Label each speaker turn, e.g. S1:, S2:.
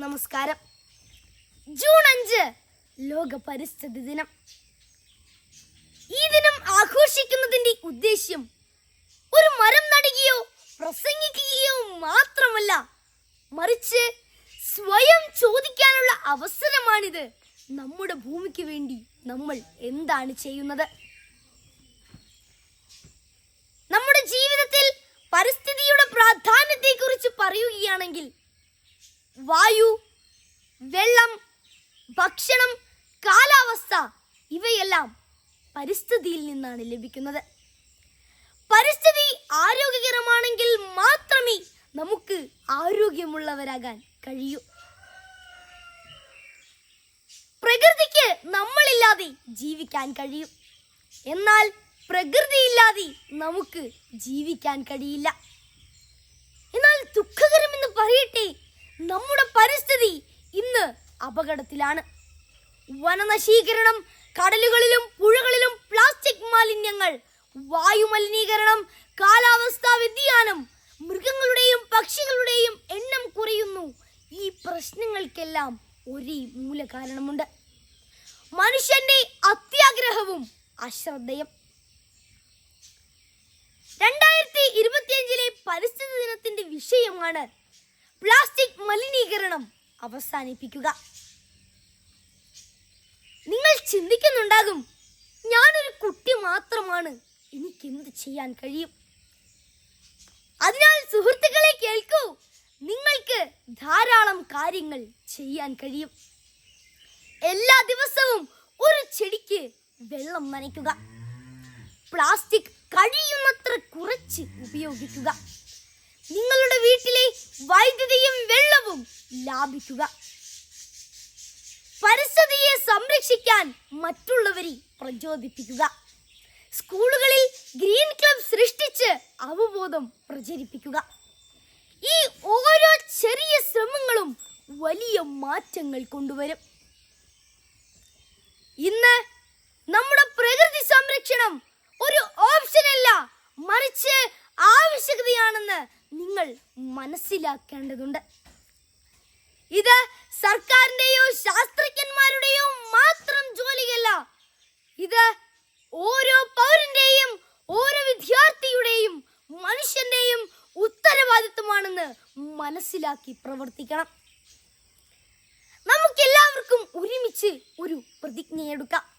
S1: നമസ്കാരം. ജൂൺ അഞ്ച് ലോക പരിസ്ഥിതി ദിനം. ഈ ദിനം ആഘോഷിക്കുന്നതിന്റെ ഉദ്ദേശ്യം ഒരു മരം നടുകയോ പ്രസംഗിക്കുകയോ മാത്രമല്ല മറിച്ച് സ്വയം ചോദിക്കാനുള്ള അവസരമാണിത്. നമ്മുടെ ഭൂമിക്ക് വേണ്ടി നമ്മൾ എന്താണ് ചെയ്യുന്നത്? നമ്മുടെ ജീവിതത്തിൽ പരിസ്ഥിതിയുടെ പ്രാധാന്യത്തെക്കുറിച്ച് വായു വെള്ളം ഭക്ഷണം കാലാവസ്ഥ ഇവയെല്ലാം പരിസ്ഥിതിയിൽ നിന്നാണ് ലഭിക്കുന്നത്. പരിസ്ഥിതി ആരോഗ്യകരമാണെങ്കിൽ മാത്രമേ നമുക്ക് ആരോഗ്യമുള്ളവരാകാൻ കഴിയൂ. പ്രകൃതിക്ക് നമ്മളില്ലാതെ ജീവിക്കാൻ കഴിയും. എന്നാൽ പ്രകൃതിയില്ലാതെ നമുക്ക് ജീവിക്കാൻ കഴിയില്ല. എന്നാൽ ദുഃഖകരമെന്ന് പറയട്ടെ നമ്മുടെ പരിസ്ഥിതി ഇന്ന് അപകടത്തിലാണ്. വനനശീകരണം കടലുകളിലും പുഴകളിലും പ്ലാസ്റ്റിക് മാലിന്യങ്ങൾ വായുമലിനീകരണം കാലാവസ്ഥാ വ്യതിയാനം മൃഗങ്ങളുടെയും പക്ഷികളുടെയും എണ്ണം കുറയുന്നു. ഈ പ്രശ്നങ്ങൾക്കെല്ലാം ഒരേ മൂല കാരണമുണ്ട് മനുഷ്യന്റെ അത്യാഗ്രഹവും അശ്രദ്ധയും. രണ്ടായിരത്തി ഇരുപത്തിയഞ്ചിലെ പരിസ്ഥിതി ദിനത്തിന്റെ വിഷയമാണ് പ്ലാസ്റ്റിക് മലിനീകരണം അവസാനിപ്പിക്കുക. നിങ്ങൾ ചിന്തിക്കുന്നുണ്ടാകും ഞാനൊരു കുട്ടി മാത്രമാണ്. എനിക്ക് എന്ത് ചെയ്യാൻ കഴിയും? അതിനാൽ സുഹൃത്തുക്കളെ കേൾക്കൂ നിങ്ങൾക്ക് ധാരാളം കാര്യങ്ങൾ ചെയ്യാൻ കഴിയും. എല്ലാ ദിവസവും ഒരു ചെടിക്ക് വെള്ളം നനയ്ക്കുക. പ്ലാസ്റ്റിക് കഴിയുന്നത്ര കുറച്ച് ഉപയോഗിക്കുക. നിങ്ങളുടെ വീട്ടിലെ വൈദ്യുതിയും വെള്ളവും ലാഭിക്കുക. പരിസ്ഥിതിയെ സംരക്ഷിക്കാൻ മറ്റുള്ളവരെ പ്രചോദിപ്പിക്കുക. സ്കൂളുകളിൽ ഗ്രീൻ ക്ലബ് സൃഷ്ടിച്ച് അവബോധം പ്രചരിപ്പിക്കുക. ഈ ഓരോ ചെറിയ ശ്രമങ്ങളും വലിയ മാറ്റങ്ങൾ കൊണ്ടുവരും. ഇന്ന് നമ്മുടെ പ്രകൃതി സംരക്ഷണം ഒരു ഓപ്ഷൻ അല്ല മറിച്ച് ആവശ്യകതയാണെന്ന് നിങ്ങൾ മനസ്സിലാക്കേണ്ടതുണ്ട്. ഇത് സർക്കാരിന്റെയോ ശാസ്ത്രജ്ഞന്മാരുടെയോ മാത്രം ജോലിയല്ല. ഇത് ഓരോ പൗരന്റെയും ഓരോ വിദ്യാർത്ഥിയുടെയും മനുഷ്യന്റെയും ഉത്തരവാദിത്വമാണെന്ന് മനസ്സിലാക്കി പ്രവർത്തിക്കണം. നമുക്കെല്ലാവർക്കും ഒരുമിച്ച് ഒരു പ്രതിജ്ഞയെടുക്കാം.